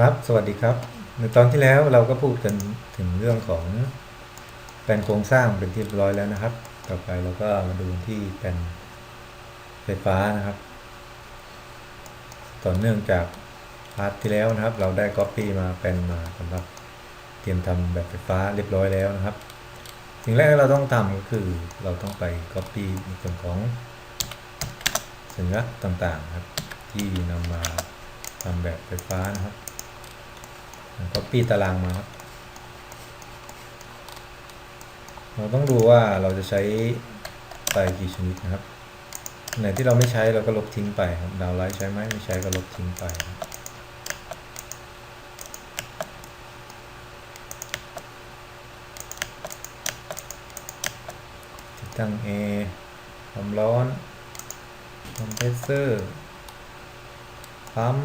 ครับ สวัสดีครับ ในตอนที่แล้วเราก็พูดกันถึงเรื่องของแปลนโครงสร้างเป็นที่เรียบร้อยแล้วนะครับ ต่อไปเราก็มาดูที่แปลนไฟฟ้านะครับ ต่อเนื่องจากพาร์ทที่แล้วนะครับ เราได้ Copy มาแปลนมาสำหรับเตรียมทำแบบไฟฟ้าเรียบร้อยแล้วนะครับสิ่งแรกที่เราต้องทำก็คือเราต้องไป Copy ในส่วนของสัญลักษณ์ต่างๆครับ ที่นำมาทำแบบไฟฟ้านะครับ copy ตารางมาครับ เราต้องดูว่าเราจะใช้ไฟกี่ชนิดนะครับไหนที่เราไม่ใช้เราก็ลบทิ้งไปครับดาวไลท์ใช้ไหมไม่ใช้ก็ลบทิ้งไปติดตั้ง A ความร้อนคอมเพรสเซอร์ปั๊ม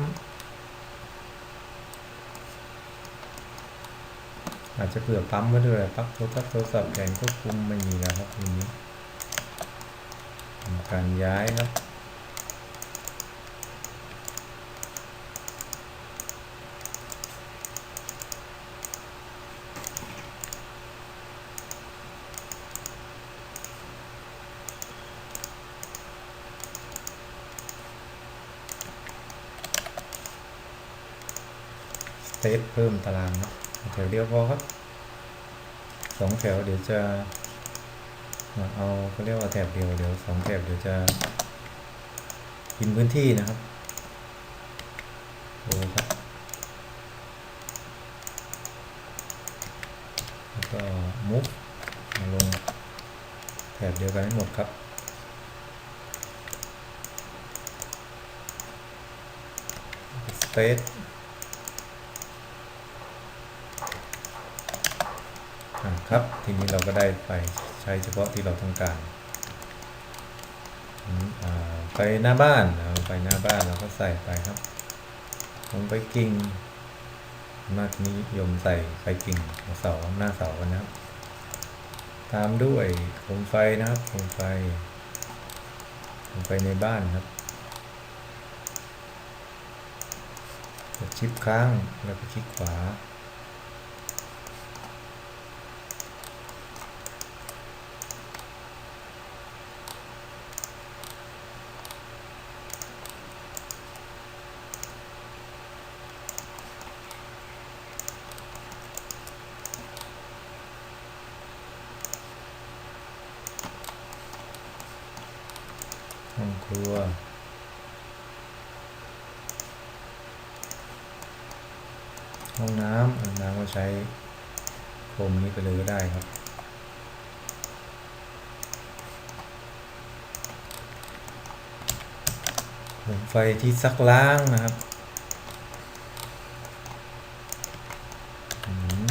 อาจจะเผื่อปั๊มไว้ด้วยปลั๊กโทรศัพท์โทรศัพท์แผงควบคุมไม่มีแล้วครับทีนี้การย้ายครับเตทเพิ่มตารางนะแถวเดียวพอครับ สองแถวเดี๋ยวจะเอาเขาเรียกว่าแถบเดียวเดี๋ยวสองแถบเดี๋ยวจะกินพื้นที่นะครับโอ้ครับแล้วก็มุกมาลงแถบเดียวกันให้หมดครับสเตท อะ ครับ ทีนี้เราก็ได้ไฟใช้เฉพาะที่เราต้องการไปหน้าบ้านเอาไปหน้าบ้านเราก็ใส่ไปครับลงไปกิ่งมากนิยมใส่ไฟกิ่งเสาหน้าเสากันนะครับตามด้วยโคมไฟนะครับโคมไฟโคมไฟในบ้านครับกดชิปค้างแล้วก็คลิกขวา ห้องครัวห้องน้ำห้องน้ำก็ใช้โคมนี้ไปเลยก็ได้ครับ ผมไฟที่ซักล้างนะครับอืม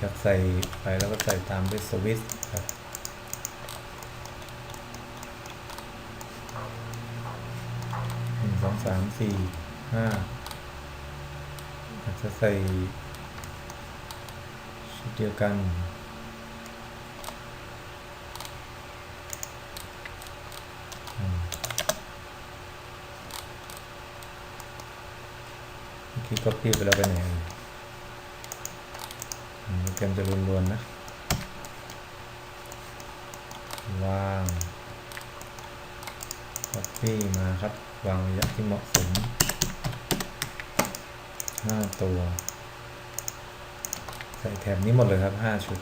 จากใส่ไปแล้วก็ใส่ตามด้วยสวิตช์ครับหนึ่งสองสามสี่ห้าอาจจะใส่ชุดเดียวกันอืมเมื่อกี้ก็พีไปแล้วไปไหนเอ่ยอืมโปรแกรมจะรวนๆนะ วาง copy มาครับ วางระยะที่เหมาะสม 5 ตัว ใส่แถบนี้หมดเลยครับ 5 ชุด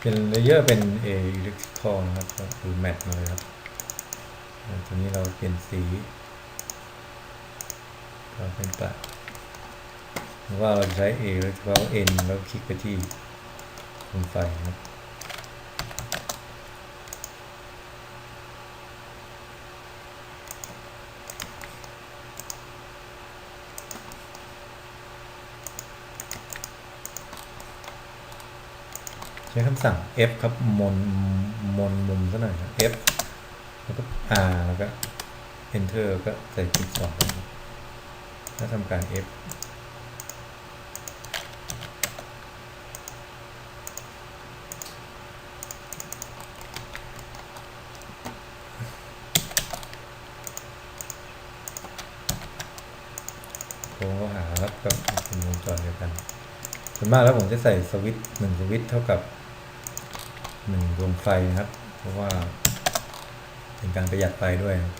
เป็นเลเยอร์เป็น A electrical นะครับก็คือแมทมาเลยครับ ตัวนี้เราเปลี่ยนสีเราเป็นปะหรือว่าเราใช้ A แล้วเฉพาะ N แล้วคลิกไปที่โคมไฟนะครับใช้คำสั่ง F ครับมนมนมุมซะหน่อยครับ F แล้วก็ R แล้วก็ Enter ก็ใส่คลิกสองแล้วทำการ F คงเขาหาครับกับเป็นวงจรเดียวกัน ส่วนมากแล้วผมจะใส่สวิตช์หนึ่งสวิตช์เท่ากับหนึ่งดวงไฟนะครับ เพราะว่า เป็นการประหยัดไฟด้วยครับ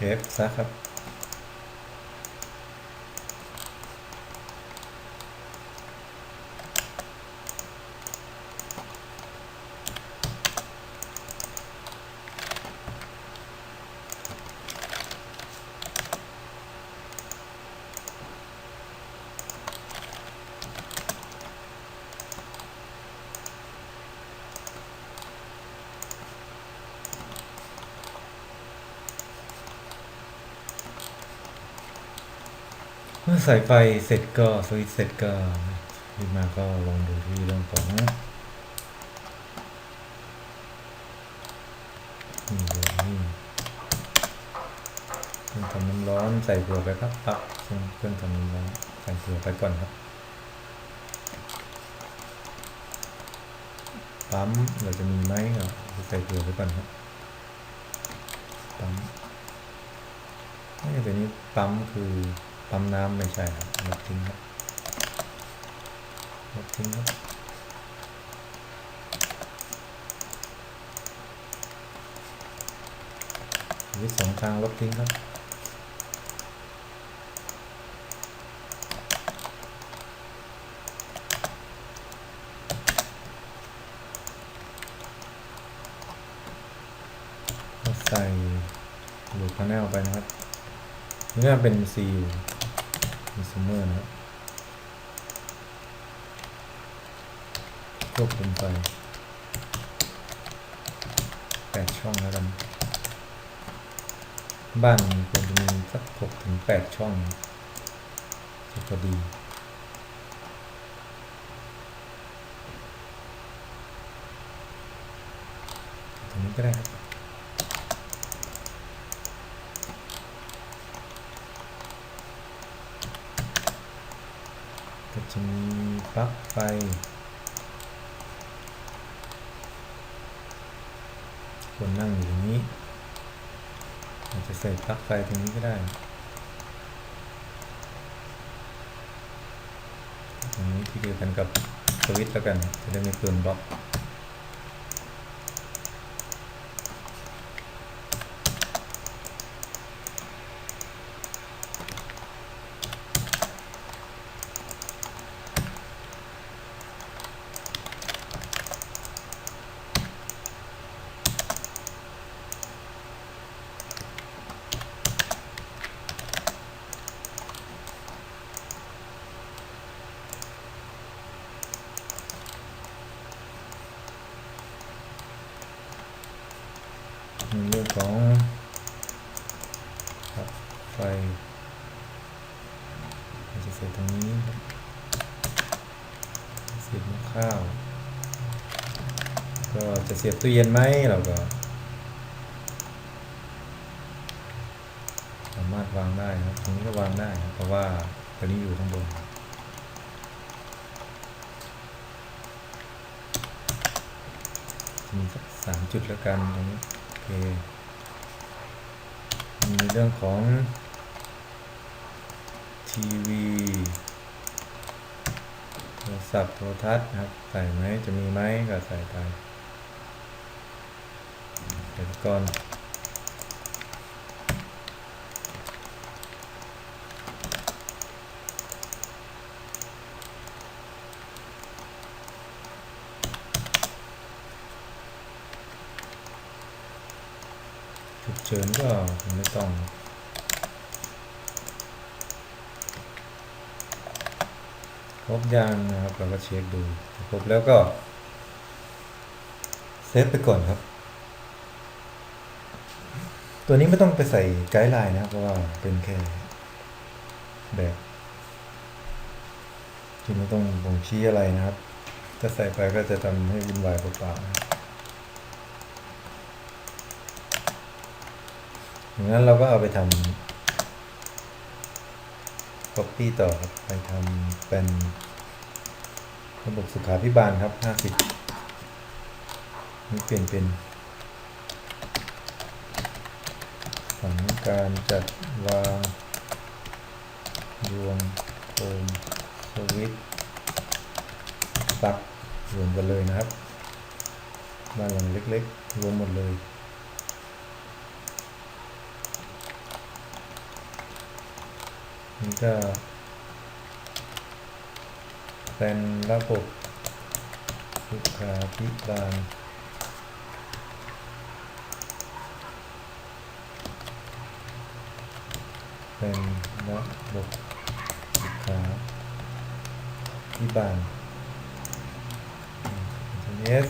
หนึ่งสวิตช์เอฟซะครับ มื่อสายไฟเสร็จก็สวิตช์เสร็จก็รีบมาก็ลองดูที่เรื่องของนี่เลยนี่เครื่องทำน้ำร้อนใส่เกลือไปครับปักเครื่องเครื่องทำน้ำร้อนใส่เกลือไปก่อนครับปั๊มเราจะมีไหมก็ใส่เกลือไปก่อนครับปั๊มนี่ตัวนี้ปั๊มคือ ปั๊มน้ำไม่ใช่ครับลบทิ้งครับลบทิ้งครับวิสองทางลบทิ้งครับใส่หลูกพาแนลไปนะครับนี่น่าเป็นซีลมี ซัมเมอร์นะครบควบคุมไปแปดช่องแล้วกัน บ้านควรจะมีสักหกถึงแปดช่องจะพอดีตรงนี้ก็ได้ครับ จะมีปลั๊กไฟคนนั่งอยู่ตรงนี้อาจจะใส่ปลั๊กไฟตรงนี้ก็ได้ตรงนี้ที่เดียวกันกับสวิตช์แล้วกัน จะได้ไม่เกินบล็อก ในเรื่องของปลั๊กไฟเราจะเสียบตรงนี้ครับเสียบหม้อข้าว ก็จะ เสียบตู้เย็นไหมเราก็ สามารถวางได้ครับตรงนี้ก็วางได้ครับเพราะว่าตัวนี้อยู่ข้างบนมีสักสามจุดแล้วกันตรงนี้โอเคมีเรื่องของทีวีโทรศัพท์โทรทัศน์นะครับ ใส่ไหมจะมีไหมก็ใส่ไป ดี๋ยวก่อนฉุกเฉินก็ไม่ต้องครบยังนะครับเราก็เช็คดูครบแล้วก็เซฟไปก่อนครับ ตัวนี้ไม่ต้องไปใส่ไกด์ไลน์นะครับเพราะว่าเป็นแค่แบบที่ไม่ต้องบ่งชี้อะไรนะครับ ถ้าใส่ไปก็จะทำให้วุ่นวายเปล่าๆนะครับอย่างนั้นเราก็เอาไปทำ copy ต่อครับไปทำเป็นระบบสุขาพิบาลครับ 50นี่เปลี่ยนเป็นผัง การจัดวางดวงโคมสวิตช์ปลั๊กรวมกันเลยนะครับบ้านหลังเล็กๆ รวมหมดเลยนี่ก็เป็นระบบสุขาพิบาล เป็นระบบสุขาพิบาลเอส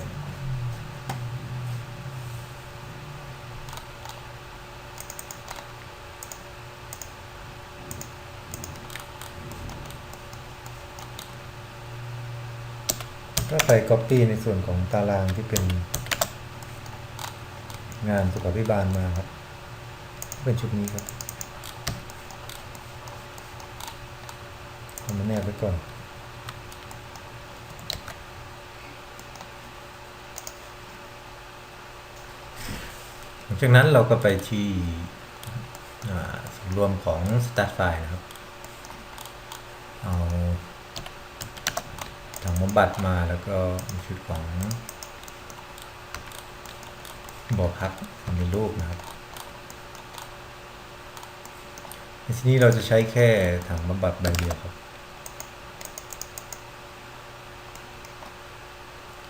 ก็ใส่ Copy ในส่วนของตารางที่เป็นงานสุขาพิบาลมาครับ เป็นชุดนี้ครับ เอา มาแนบไว้ก่อน หลังจากนั้นเราก็ไปที่ส่วนรวมของ Start File นะครับ เอาถังบำบัดมาแล้วก็มีชุดของบ่อพักทำเป็นรูปนะครับในที่นี้เราจะใช้แค่ถังบำบัดใบเดียวครับ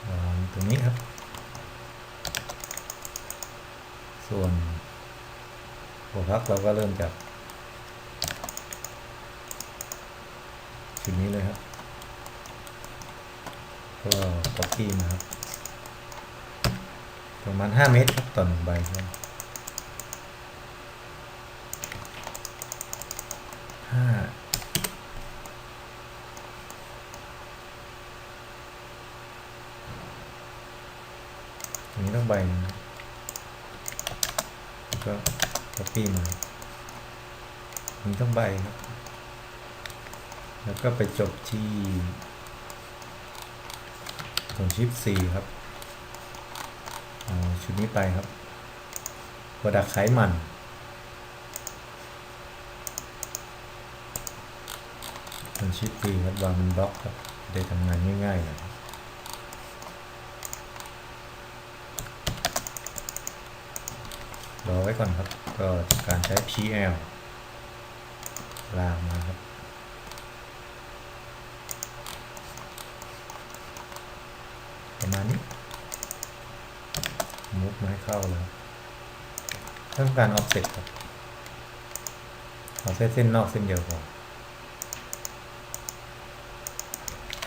วาง ตรงนี้ครับ ส่วนหัวพักเราก็เริ่มจากชุดนี้เลยครับ ก็ copy มาครับ ประมาณ 5 เมตรครับต่อหนึ่งใบครับห้า ตรงนี้ต้องใบหนึงครับแล้วก็ copy มาตรงนี้ต้องใบครับ แล้วก็ไปจบที่ตรงชิป C ครับเอาชุดนี้ไปครับโปรดักไขมันตรงชิป C ครับวางเป็นบล็อกครับได้ทำงานง่ายๆหน่อย รอไว้ก่อนครับ ก็การใช้ PL ลางมาครับ ประมาณนี้มุกมาให้เข้าแล้วต้องการ offset ครับเอาเส้นเส้นนอกเส้นเดียวพอ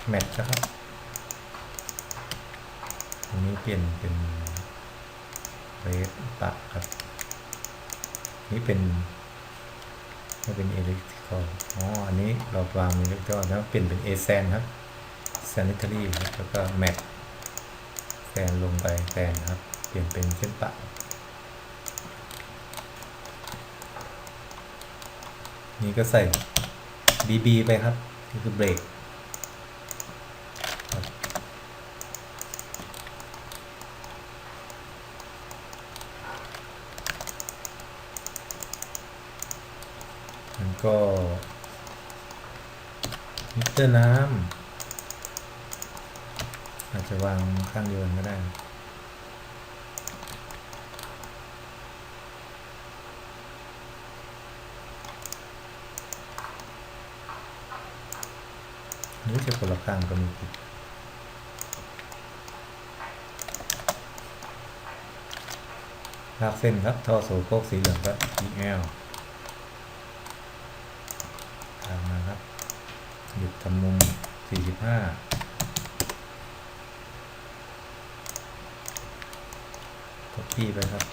แมทครับอันนี้เปลี่ยนเป็นเรสตัดครับ นี่เป็นไม่เป็นเอเล็กทริคอลอ๋อ อันนี้เราวางอิเล็กทรอนแล้วเปลี่ยนเป็นเอแซนครับ sanitary แล้วก็แมทแฟนลงไปแฟนครับ เปลี่ยนเป็นเส้นปะนี่ก็ใส่ BB ไปครับ นี่คือเบรก ก็มิเตอร์น้ำอาจจะวางข้างเดียวก็ได้นี่จะคนละข้างก็มีผิดลากเส้นครับท่อโสโคกสีเหลืองครับ EL หยุดทำมุม 45 copy ไปครับ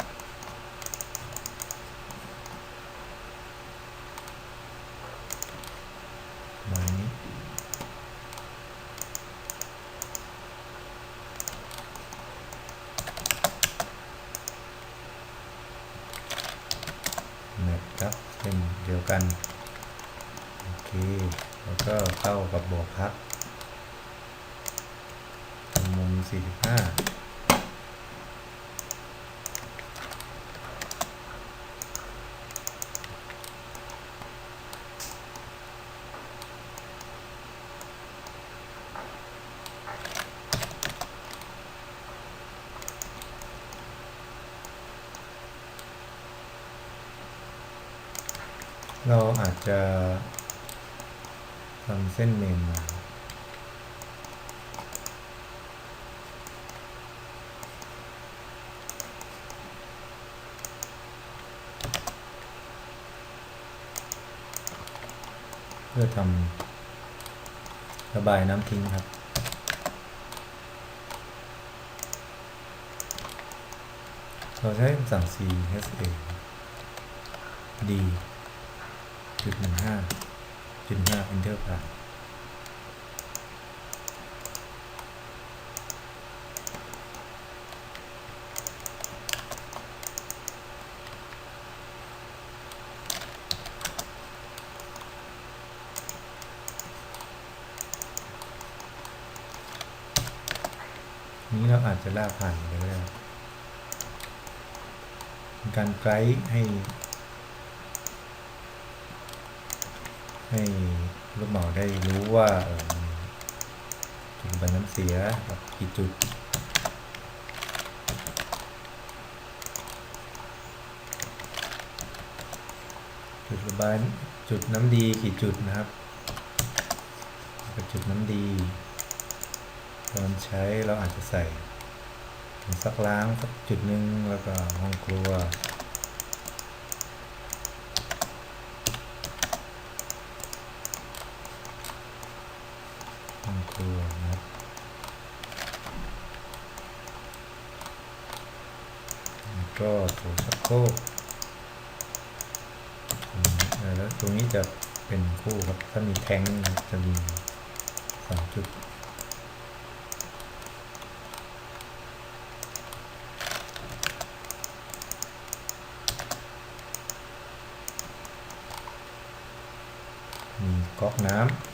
มานี้ แมทครับเป็นเดียวกัน โอเค แล้วก็เข้ากับบ่อพักทำมุม 45 เราอาจจะทำเส้นเมนมาเพื่อทำระบายน้ำทิ้งครับ เราใช้คำสั่ง CSA D จุดหนึ่งห้าจุดห้า enter ผ่านนี้เราอาจจะลากผ่านไปก็ได้เป็นการไกด์ให้ ให้ลูกหมาได้รู้ว่าจุดบายน้ำเสียกับกี่จุดจุดระบายจุดน้ำดีกี่จุดนะครับกับจุดน้ำดีตอนใช้เราอาจจะใส่ถุงซักล้างสักจุดหนึ่งแล้วก็ห้องครัวัวนะครับแล้วก็โถชักโครกแล้วตรงนี้จะเป็นคู่ครับ ถ้ามีแทงจะมีสองจุดมีก๊อกน้ำ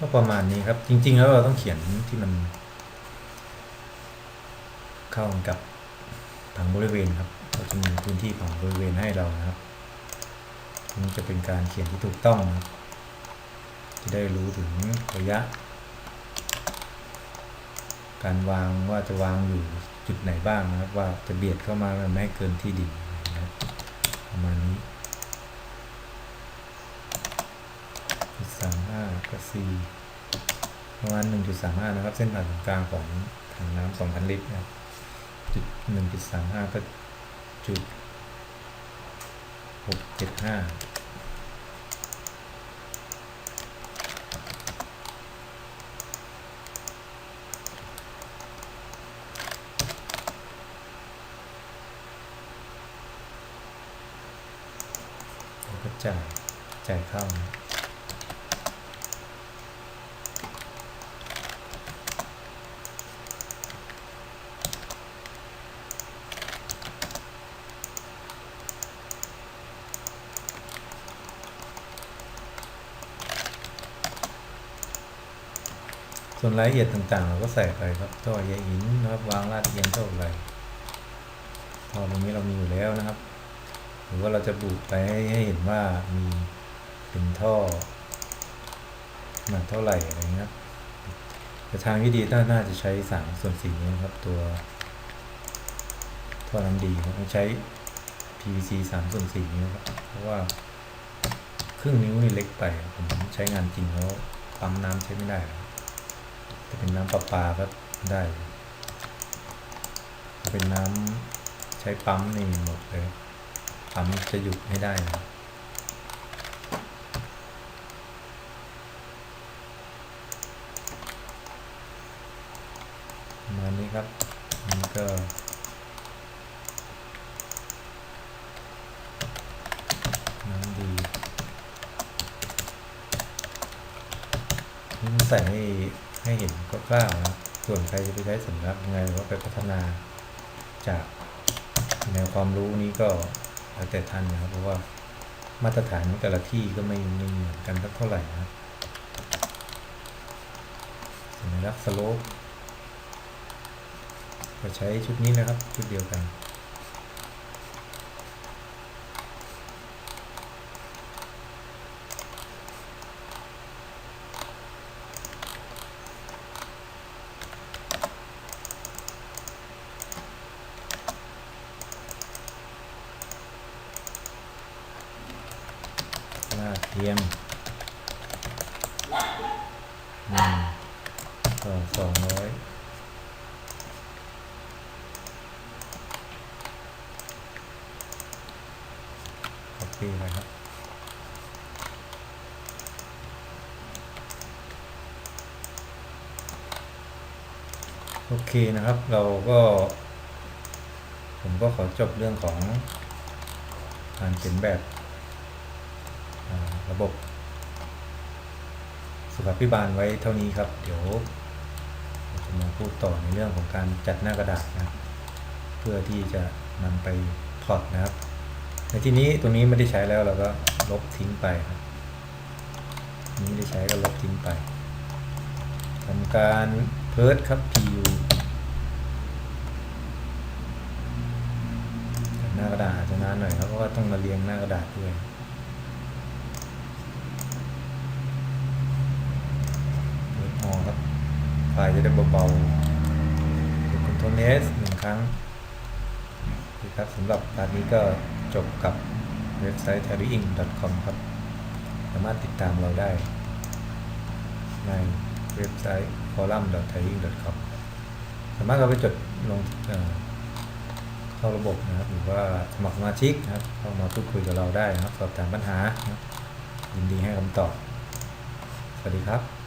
ก็ ประมาณนี้ครับ จริง ๆ แล้วเราต้องเขียนที่มัน เข้ากับผังบริเวณครับเราจะมีพื้นที่ผังบริเวณให้เรานะครับนี่จะเป็นการเขียนที่ถูกต้องนะครับจะได้รู้ถึงระยะ การวางว่าจะวางอยู่จุดไหนบ้างนะครับ ว่าจะเบียดเข้ามาไม่ให้เกินที่ดินนะครับประมาณนี้สามห้าก็สี่ ประมาณหนึ่งจุดสามห้านะครับ เส้นผ่านศูนย์กลางของถังน้ำสองพันลิตรนะครับจุดหนึ่งจุดสามห้าก็จุดหกเจ็ดห้าแล้วก็จ่ายจ่ายเข้านะ ส่วนรายละเอียดต่างๆ เราก็ใส่ไปครับท่อใยหินนะครับวางลาดเอียงเท่าไหร่ท่อตรงนี้เรามีอยู่แล้วนะครับ หรือว่าเราจะบุไปให้เห็นว่ามีเป็นท่อขนาดเท่าไหร่อะไรเงี้ยแต่ทางที่ดีน่าน่าจะใช้สามส่วนสี่นี้ครับตัวท่อน้ำดีครับต้องใช้ PVC สามส่วนสี่นี้ครับเพราะว่าครึ่งนิ้วนี่เล็กไปผมใช้งานจริงแล้วปั๊มน้ำใช้ไม่ได้ครับ จะเป็นน้ำประปาก็ได้ เป็นน้ำใช้ปั๊มนี่หมดเลยปั๊มจะหยุดไม่ได้นะครับประมาณนี้ครับนนี้ก็น้ำดีนี่มันใส่ให้ ให้เห็นคร่าวๆนะส่วนใครจะไปใช้สำรับยังไงหรือว่าไปพัฒนาจากแนวความรู้นี้ก็แล้วแต่ท่านนะครับเพราะว่ามาตรฐานของแต่ละที่ก็ไม่ไม่เหมือนกันสักเท่าไหร่นะครับสัญลักษณ์สโลปก็ใช้ชุดนี้นะครับ ชุดเดียวกัน ลาดเทียมหนึ่งต่อสองร้อย คอปปี้ไปครับโอเคนะครับเราก็ ผมก็ขอจบเรื่องของการเขียนแบบระบบ สุขาพิบาลไว้เท่านี้ครับ เดี๋ยวจะมาพูดต่อในเรื่องของการจัดหน้ากระดาษนะเพื่อที่จะนำไปพอร์ตนะครับ ในที่นี้ตรงนี้ไม่ได้ใช้แล้วเราก็ลบทิ้งไปครับนี้ไม่ได้ใช้ก็ลบทิ้งไปทำการเพิร์ดครับ PU หน้ากระดาษจะนานหน่อยครับเพราะว่าต้องมาเรียงหน้ากระดาษด้วยเปิดออครับไฟล์จะได้เบาๆกด Ctrl S หนึ่งครั้งคครับสำหรับตอนนี้ก็ จบกับเว็บไซต์ t a l l y i n g c o m ครับ สามารถติดตามเราได้ ในเว็บไซต์ forum t a l l y i n g c o m สามารถเราไปจดลงเข้าระบบนะครับ หรือว่าสมัครสมาชิกนะครับ เข้ามาพูดคุยกับเราได้นะครับ สอบถามปัญหา ยินดีให้คำตอบ สวัสดีครับ